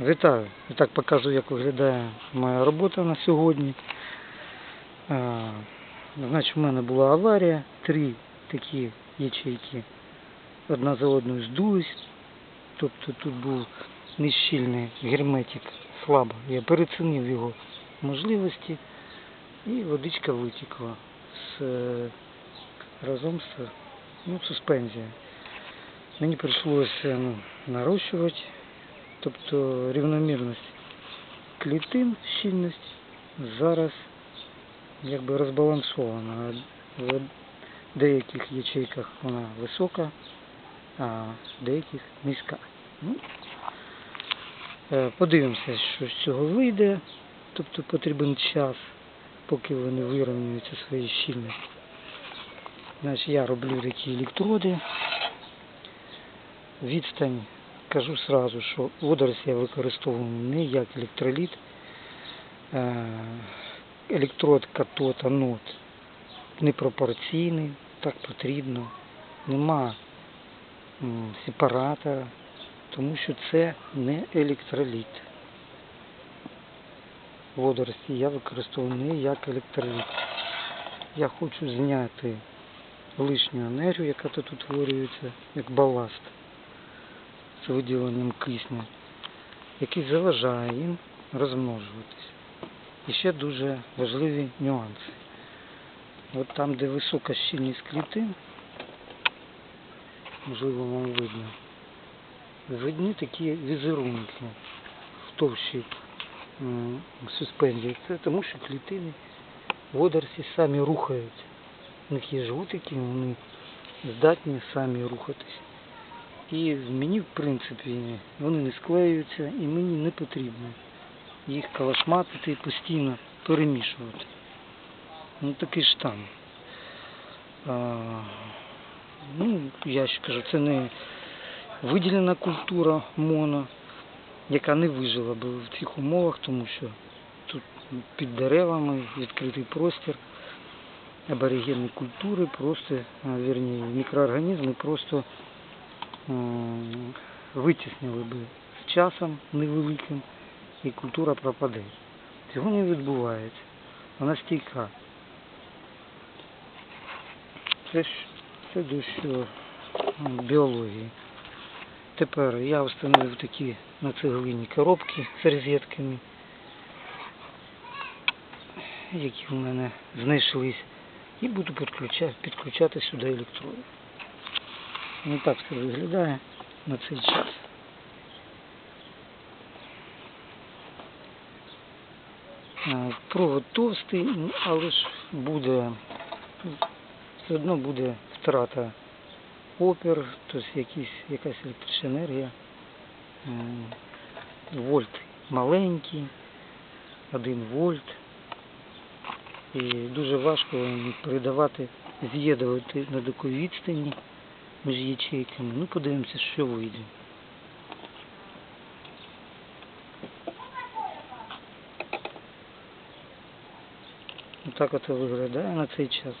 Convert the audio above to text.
Вітаю. І так покажу, як виглядає моя робота на сьогодні. Значить, в мене була аварія, три такі ячейки одна за одною здулись. Тобто тут був нещільний герметик слабо. Я перецінив його можливості і водичка витікла з, е, разом з ну, суспензією. Мені прийшлося ну, нарощувати Тобто рівномірність клітин, щільність зараз якби розбалансована. В деяких ячейках вона висока, а в деяких низька. Ну, е, подивимося, що з цього вийде. Тобто потрібен час, поки вони вирівнюються свої щільності. Значить, я роблю такі електроди. Відстань Скажу сразу, що водорослі я використовую не як електроліт. Електрод катод, анод непропорційний, так потрібно. Нема сепаратора, тому що це не електроліт. Водорослі я використовую не як електроліт. Я хочу зняти лишню енергію, яка тут утворюється, як баласт з виділенням кисню, який заважає їм розмножуватися. І ще дуже важливі нюанси. От там, де висока щільність клітин, можливо вам видно, видні такі візерунки в товщі суспензії. Це тому, що клітини водорості самі рухаються. У них є жгутики, вони здатні самі рухатися. І мені, в принципі, вони не склеюються і мені не потрібно їх калашматити і постійно перемішувати. Ну такий штам. А, ну, я ще кажу, це не виділена культура моно, яка не вижила би в цих умовах, тому що тут під деревами відкритий простір аборигенні культури, просто, вірні, мікроорганізми просто витіснили би з часом невеликим і культура пропаде. Цього не відбувається. Вона стійка. Це, ж- це м, біології. Тепер я встановив такі на цеглині коробки з розетками, які в мене знайшлись, і буду підключати, підключати сюди електроди. Ну так це виглядає на цей час. Е, Провод товстий, ну, але ж буде, все одно буде втрата опір, тобто якісь, якась електрична енергія. Е, Вольт маленький, 1 вольт. І дуже важко передавати, з'єднувати на такій відстані між ячейками. Ну, подивимося, що вийде. Отак от виглядає на цей час.